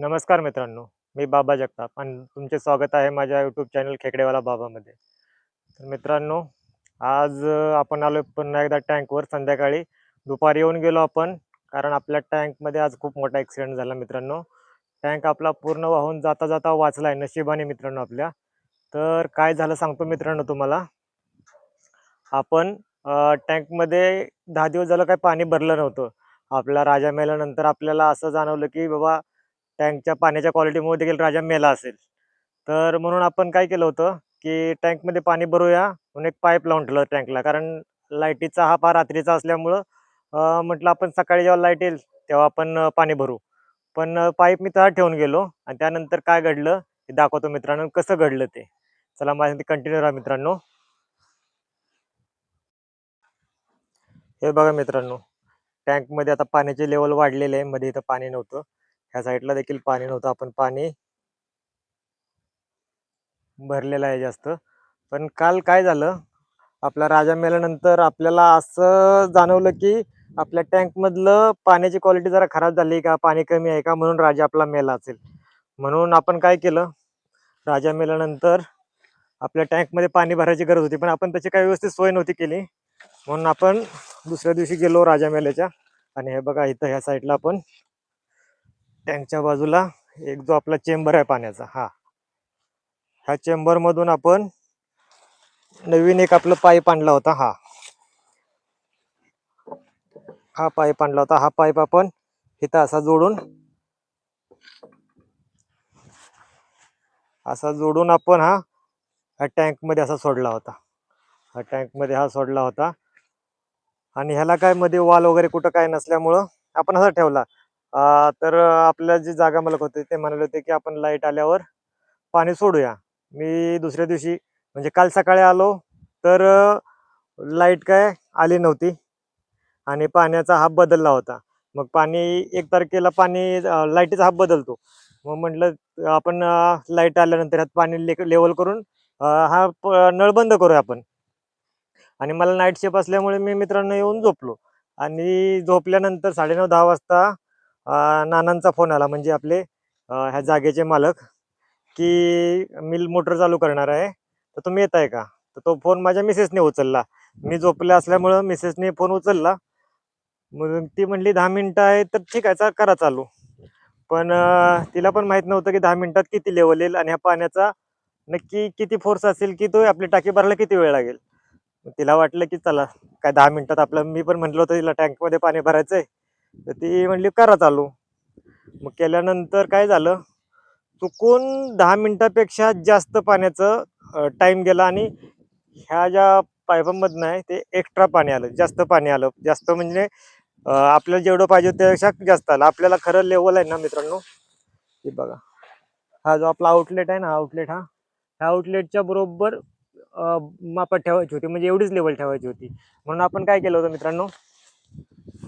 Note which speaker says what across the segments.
Speaker 1: नमस्कार मित्रांनो मी बाबा जगताप आणि तुमचे स्वागत आहे माझ्या यूट्यूब चॅनल खेकडेवाला बाबामध्ये. तर मित्रांनो आज आपण आलो पुन्हा एकदा टँकवर संध्याकाळी दुपारी येऊन गेलो आपण कारण आपल्या टँकमध्ये आज खूप मोठा ॲक्सिडेंट झाला मित्रांनो. टँक आपला पूर्ण वाहून जाता जाता वाचला आहे नशिबाने मित्रांनो आपल्या. तर काय झालं सांगतो मित्रांनो तुम्हाला. आपण टँकमध्ये दहा दिवस झालं काही पाणी भरलं नव्हतं. आपला राजा मेल्यानंतर आपल्याला असं जाणवलं की बाबा टँकच्या पाण्याच्या क्वालिटीमुळे देखील राजा मेला असेल. तर म्हणून आपण काय केलं होतं की टँकमध्ये पाणी भरूया म्हणून एक पाईप लावून ठेवलं टँकला. कारण लाईटीचा हा फार रात्रीचा असल्यामुळं म्हटलं आपण सकाळी जेव्हा लाइट येईल तेव्हा आपण पाणी भरू. पण पाईप मी तसा ठेवून गेलो आणि त्यानंतर काय घडलं हे दाखवतो मित्रांनो कसं घडलं ते. चला माझ्या कंटिन्यू राहा मित्रांनो. हे बघा मित्रांनो टँकमध्ये आता पाण्याचे लेवल वाढलेले आहे मध्ये इथं पाणी नव्हतं. ह्या साईडला देखील पाणी नव्हतं. आपण पाणी भरलेलं आहे जास्त. पण काल काय झालं? आपला राजा मेल्यानंतर आपल्याला असं जाणवलं की आपल्या टँकमधलं पाण्याची क्वालिटी जरा खराब झाली का? पाणी कमी आहे का? म्हणून राजा आपला मेला असेल. म्हणून आपण काय केलं? राजा मेल्यानंतर आपल्या टँकमध्ये पाणी भरायची गरज होती. पण आपण त्याची काही व्यवस्थित सोय नव्हती केली. म्हणून आपण दुसऱ्या दिवशी गेलो राजा मेल्याच्या. आणि हे बघा इथं ह्या साईडला आपण टँकच्या बाजूला एक जो आपला चेंबर आहे पाण्याचा हा. ह्या चेंबरमधून आपण नवीन एक आपलं पाईप आणला होता हा. हा पाईप आणला होता हा पाईप आपण इथं असा जोडून असा जोडून आपण हा ह्या टँकमध्ये असा सोडला होता. हा टँकमध्ये हा सोडला होता. आणि ह्याला काय मध्ये वाल वगैरे कुठं काय नसल्यामुळं आपण असा ठेवला. तर आपल्या जे जागा मालक होते ते म्हणाले होते की आपण लाइट आल्यावर पाणी सोडूया. मी दुसऱ्या दिवशी म्हणजे काल सकाळी आलो तर लाइट काय आली नव्हती आणि पाण्याचा हाप बदलला होता. मग पाणी एक तारखेला पाणी लाईटीचा हाप बदलतो. मग म्हटलं आपण लाइट आल्यानंतर ह्यात पाणी ले लेवल करून हा नळ बंद करूया आपण. आणि मला नाईट शेप असल्यामुळे मी मित्रांनो येऊन झोपलो. आणि झोपल्यानंतर साडेनऊ दहा वाजता नानांचा फोन आला म्हणजे आपले ह्या जागेचे मालक की मिल मोटर चालू करणार आहे. तर तुम्ही येत आहे का? तर तो फोन माझ्या मिसेसने उचलला. मी झोपले असल्यामुळं मिसेसने फोन उचलला. मग ती म्हणली दहा मिनटं आहे तर ठीक आहे चा करा चालू. पण तिला पण माहीत नव्हतं की दहा मिनटात किती लेवल येईल आणि ह्या पाण्याचा नक्की किती फोर्स असेल की तो आपली टाकी भरायला किती वेळ लागेल. तिला वाटलं की चला काय दहा मिनटात आपलं मी पण म्हटलं होतं तिला टँकमध्ये पाणी भरायचं आहे तर ती म्हणली करा चालू. मग केल्यानंतर काय झालं चुकून दहा मिनटापेक्षा जास्त पाण्याचं टाईम गेला आणि ह्या ज्या पाईपामधनं आहे ते एक्स्ट्रा पाणी आलं जास्त पाणी आलं. जास्त म्हणजे आपल्याला जेवढं पाहिजे त्यापेक्षा जास्त आलं. आपल्याला खरं लेवल आहे ना मित्रांनो? हे बघा. हा जो आपला आउटलेट आहे ना आउटलेट हा ह्या आउटलेटच्या बरोबर मापात ठेवायची होती. म्हणजे एवढीच लेवल ठेवायची होती. म्हणून आपण काय केलं होतं मित्रांनो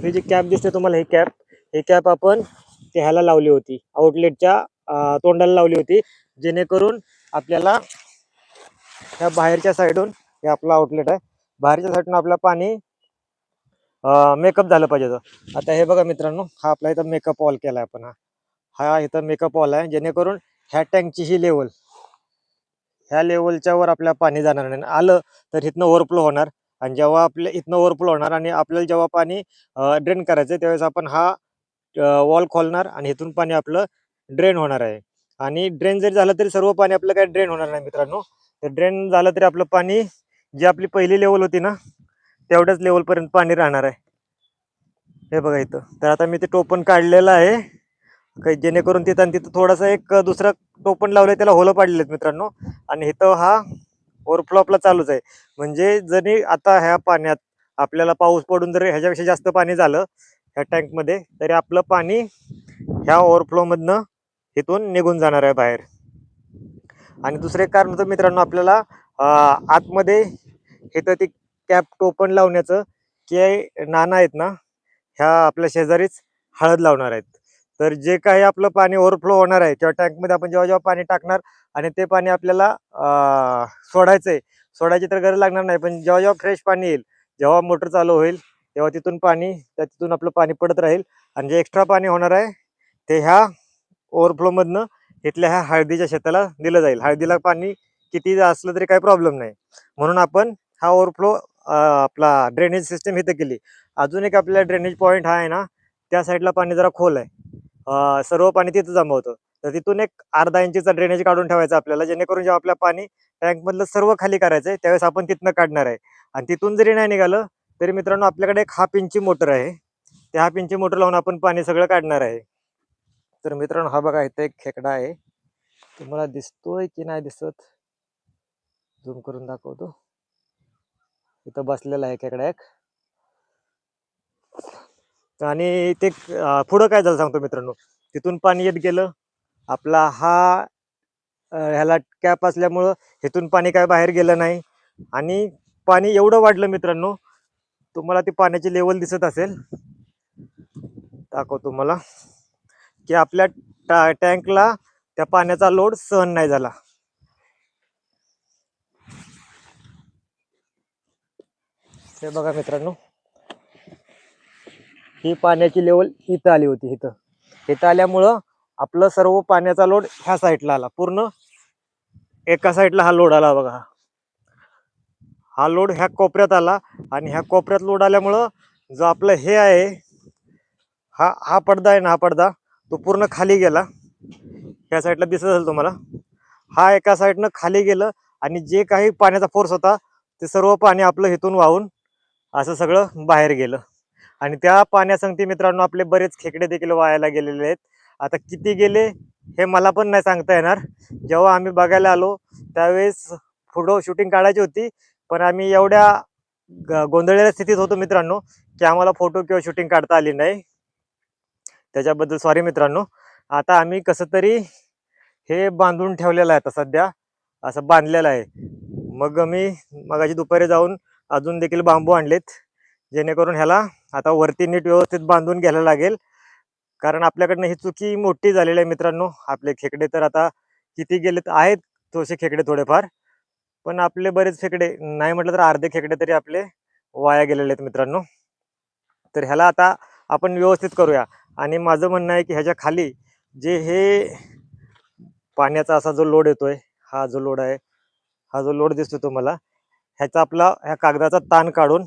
Speaker 1: ही जी कॅप दिसते तुम्हाला ही कॅप ही कॅप आपण ते ह्याला लावली होती. आउटलेटच्या तोंडाला लावली होती. जेणेकरून आपल्याला ह्या बाहेरच्या साईडून हे आपलं आउटलेट आहे. बाहेरच्या साईडून आपलं पाणी मेकअप झालं पाहिजे तर आता हे बघा मित्रांनो हा आपला इथं मेकअप ऑल केला आहे आपण हा. हा इथं मेकअप ऑल आहे. जेणेकरून ह्या टँकची ही लेवल ह्या लेवलच्या वर आपल्या पाणी जाणार नाही. आलं तर इथनं ओव्हरफ्लो होणार. आणि जेव्हा आपल्या इथनं ओव्हरफ्लो होणार आणि आपल्याला जेव्हा पाणी ड्रेन करायचं आहे त्यावेळेस आपण हा वॉल खोलणार आणि इथून पाणी आपलं ड्रेन होणार आहे. आणि ड्रेन जरी झालं तरी सर्व पाणी आपलं काय ड्रेन होणार नाही मित्रांनो. तर ड्रेन झालं तरी आपलं पाणी जी आपली पहिली लेवल होती ना तेवढ्याच लेवलपर्यंत पाणी राहणार आहे. हे बघा इथं. तर आता मी ते टोपण काढलेलं आहे. काही जेणेकरून तिथं आणि तिथं थोडासा एक दुसरा टोपण लावलं त्याला होलं पाडलेत मित्रांनो. आणि इथं हा ओव्हरफ्लो आपला चालूच आहे. म्हणजे जरी आता ह्या पाण्यात आपल्याला पाऊस पडून जर ह्याच्यापेक्षा जास्त पाणी झालं ह्या टँकमध्ये तरी आपलं पाणी ह्या ओव्हरफ्लोमधनं इथून निघून जाणार आहे बाहेर. आणि दुसरे कारण होतं मित्रांनो आपल्याला आतमध्ये इथं ती कॅप टोपण लावण्याचं की नाना आहेत ना ह्या आपल्या शेजारीच हळद लावणार आहेत. तर जे काही आपलं पाणी ओव्हरफ्लो होणार आहे किंवा टँकमध्ये आपण जेव्हा जेव्हा पाणी टाकणार आणि ते पाणी आपल्याला सोडायचं आहे सोडायची तर गरज लागणार नाही पण जेव्हा जेव्हा फ्रेश पाणी येईल जेव्हा मोटर चालू होईल तेव्हा तिथून पाणी त्या तिथून आपलं पाणी पडत राहील. आणि जे एक्स्ट्रा पाणी होणार आहे ते ह्या ओव्हरफ्लोमधनं इथल्या ह्या हळदीच्या शेताला दिलं जाईल. हळदीला पाणी किती असलं तरी काही प्रॉब्लेम नाही. म्हणून आपण हा ओव्हरफ्लो आपला ड्रेनेज सिस्टम इथं केली. अजून एक आपल्याला ड्रेनेज पॉईंट हा आहे ना त्या साईडला पाणी जरा खोल आहे. सर्व पाणी तिथं जमा होतं तर तिथून एक अर्धा इंचीचा ड्रेनेज काढून ठेवायचा आपल्याला. जेणेकरून जेव्हा आपल्या पाणी टँक मधलं सर्व खाली करायचं आहे त्यावेळेस आपण तिथनं काढणार आहे. आणि तिथून जरी नाही निघालं तरी मित्रांनो आपल्याकडे एक हाफ इंची मोटर आहे. त्या हाफ इंची मोटर लावून आपण पाणी सगळं काढणार आहे. तर मित्रांनो हा बघा इथं एक खेकडा आहे. तुम्हाला दिसतोय की नाही दिसत? झूम करून दाखवतो. इथं बसलेला आहे खेकडा एक. आणि ते पुढं काय झालं सांगतो मित्रांनो? तिथून पाणी येत गेलं. आपला हा ह्याला कॅप असल्यामुळं इथून पाणी काय बाहेर गेलं नाही. आणि पाणी एवढं वाढलं मित्रांनो तुम्हाला ती पाण्याची लेवल दिसत असेल. दाखव तुम्हाला की आपल्या टा टँकला त्या पाण्याचा लोड सहन नाही झाला. हे बघा मित्रांनो. ही पाण्याची लेवल इथं आली होती इथं. इथं आल्यामुळं आपलं सर्व पाण्याचा लोड ह्या साईडला आला. पूर्ण एका साईडला हा लोड आला बघा. हा लोड ह्या कोपऱ्यात आला आणि ह्या कोपऱ्यात लोड आल्यामुळं जो आपलं हे आहे हा हा पडदा आहे ना हा पडदा तो पूर्ण खाली गेला. ह्या साईडला दिसत असेल तुम्हाला. हा एका साईडनं खाली गेलं आणि जे काही पाण्याचा फोर्स होता ते सर्व पाणी आपलं इथून वाहून असं सगळं बाहेर गेलं. आणि त्या पाण्यासंगती मित्रांनो आपले बरेच खेकडे देखील वायाला गेलेले आहेत. आता किती गेले हे मला पण नाही सांगता येणार. जेव्हा आम्ही बघायला आलो त्यावेळेस फोटो शूटिंग काढायची होती. पण आम्ही एवढ्या ग- गोंधळलेल्या स्थितीत होतो मित्रांनो की आम्हाला फोटो किंवा शूटिंग काढता आली नाही. त्याच्याबद्दल सॉरी मित्रांनो. आता आम्ही कसं तरी हे बांधून ठेवलेलं आहे आता सध्या. असं बांधलेलं आहे. मग मी मगाशी दुपारी जाऊन अजून देखील बांबू आणलेत. जेणेकरून ह्याला आता वरती नीट व्यवस्थित बांधून घ्यायला लागेल. कारण आपल्याकडनं ही चुकी मोठी झालेली आहे मित्रांनो. आपले खेकडे तर आता किती गेलेत आहेत थोडेसे खेकडे थोडेफार. पण आपले बरेच खेकडे नाही म्हटलं तर अर्धे खेकडे तरी आपले वाया गेलेले आहेत मित्रांनो. तर ह्याला आता आपण व्यवस्थित करूया. आणि माझं म्हणणं आहे की ह्याच्या खाली जे हे पाण्याचा असा जो लोड येतोय हा जो लोड आहे हा जो लोड दिसतो तुम्हाला ह्याचा आपला ह्या कागदाचा ताण काढून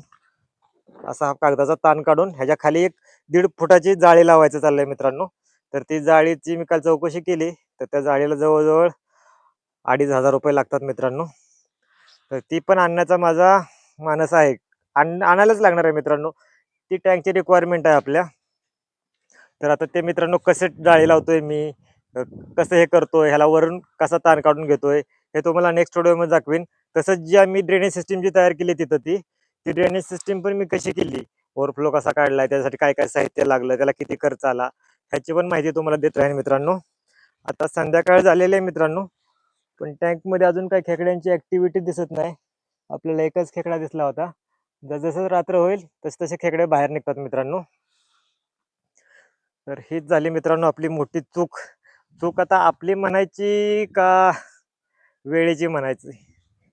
Speaker 1: असा हा कागदाचा ताण काढून ह्याच्या खाली एक दीड फुटाची जाळी लावायचं चाललंय मित्रांनो. तर ती जाळीची मी काल चौकशी केली. तर त्या जाळीला जवळजवळ अडीच हजार रुपये लागतात मित्रांनो. तर ती पण आणण्याचा माझा मानस आहे. आण आणायलाच लागणार आहे मित्रांनो. ती टँकची रिक्वायरमेंट आहे आपल्या. तर आता ते मित्रांनो कसे जाळी लावतोय मी कसं हे करतोय ह्याला वरून कसा ताण काढून घेतोय हे तुम्हाला नेक्स्ट व्हिडिओमध्ये दाखवीन. तसंच जी आम्ही ड्रेनेज सिस्टीम जी तयार केली तिथं ती ती ड्रेनेज सिस्टीम पण मी कशी केली? ओव्हरफ्लो कसा काढलाय? त्यासाठी काय काय साहित्य लागलं? त्याला किती खर्च आला? ह्याची पण माहिती तुम्हाला देत राहील मित्रांनो. आता संध्याकाळ झालेली आहे मित्रांनो. पण टँकमध्ये अजून काही खेकड्यांची ॲक्टिव्हिटी दिसत नाही. आपल्याला एकच खेकडा दिसला होता. जसजसं रात्र होईल तसे तसे खेकडे बाहेर निघतात मित्रांनो. तर हीच झाली मित्रांनो आपली मोठी चूक. चूक आता आपली म्हणायची का वेळेची म्हणायची?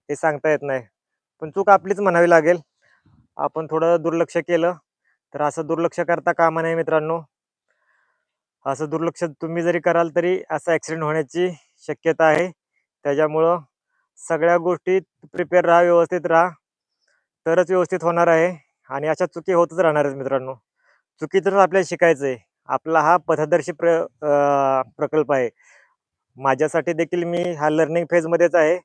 Speaker 1: हे सांगता येत नाही. पण चूक आपलीच म्हणावी लागेल. आपण थोडं दुर्लक्ष केलं तर असं दुर्लक्ष करता कामा नाही मित्रांनो. असं दुर्लक्ष तुम्ही जरी कराल तरी असं ॲक्सिडेंट होण्याची शक्यता आहे. त्याच्यामुळं सगळ्या गोष्टीत प्रिपेअर राहा व्यवस्थित राहा. तरच व्यवस्थित होणार आहे आणि अशा चुकी होतच राहणार आहेत मित्रांनो. चुकीतूनच आपल्याला शिकायचं आहे. आपला हा पथदर्शी प्र प्रकल्प आहे. माझ्यासाठी देखील मी हा लर्निंग फेजमध्येच आहे.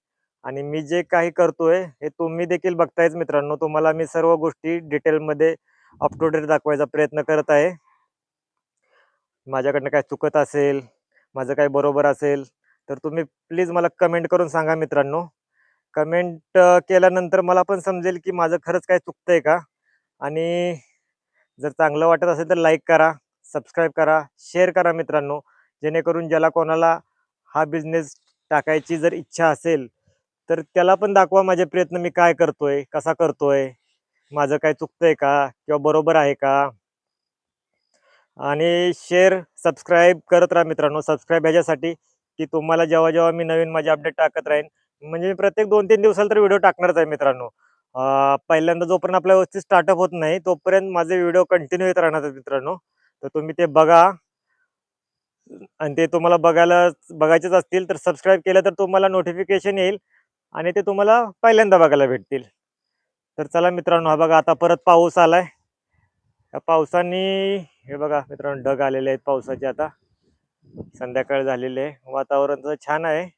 Speaker 1: आणि मी जे काही करतोय हे तुम्ही देखील बघतायच मित्रांनो. तुम्हाला मी सर्व गोष्टी डिटेलमध्ये अप टू डेट दाखवायचा प्रयत्न करत आहे. माझ्याकडनं काय चुकत असेल माझं काय बरोबर असेल तर तुम्ही प्लीज मला कमेंट करून सांगा मित्रांनो. कमेंट केल्यानंतर मला पण समजेल की माझं खरंच काय चुकतंय का? आणि जर चांगलं वाटत असेल तर लाईक करा सबस्क्राईब करा शेअर करा मित्रांनो. जेणेकरून ज्याला कोणाला हा बिझनेस टाकायची जर इच्छा असेल तर त्याला पण दाखवा माझे प्रयत्न मी काय करतोय कसा करतोय माझं काय चुकतंय का किंवा बरोबर आहे का? आणि शेअर सबस्क्राईब करत राहा मित्रांनो. सबस्क्राईब ह्याच्यासाठी की तुम्हाला जेव्हा जेव्हा मी नवीन माझे अपडेट टाकत राहीन म्हणजे मी प्रत्येक दोन तीन दिवसाला तर व्हिडिओ टाकणारच आहे मित्रांनो. पहिल्यांदा जोपर्यंत आपल्या व्यवस्थित स्टार्टअप होत नाही तोपर्यंत माझे व्हिडिओ कंटिन्यू येत राहणार आहेत मित्रांनो. तर तुम्ही ते बघा. आणि ते तुम्हाला बघायला बघायचेच असतील तर सबस्क्राईब केलं तर तुम्हाला नोटिफिकेशन येईल. आणि ते तुम्हाला पहिल्यांदा बघायला भेटतील. तर चला मित्रांनो हा बघा आता परत पाऊस आलाय. या पावसाने हे बघा मित्रांनो ढग आलेले आहेत पावसाचे आता. संध्याकाळ झालेली आहे. वातावरण तर छान आहे.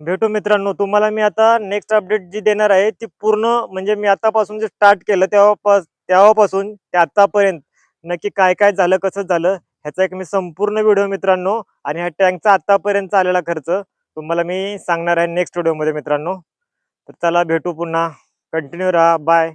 Speaker 1: भेटू मित्रांनो तुम्हाला मी आता नेक्स्ट अपडेट जी देणार आहे ती पूर्ण म्हणजे मी आतापासून जे स्टार्ट केलं तेव्हा तेव्हापासून ते आतापर्यंत नक्की काय काय झालं कसं झालं ह्याचा एक मी संपूर्ण व्हिडिओ मित्रांनो आणि ह्या टँकचा आतापर्यंत आलेला खर्च तुम्हाला मी सांगणार आहे नेक्स्ट व्हिडिओमध्ये मित्रांनो. तर चला भेटू पुन्हा. कंटिन्यू राहा. बाय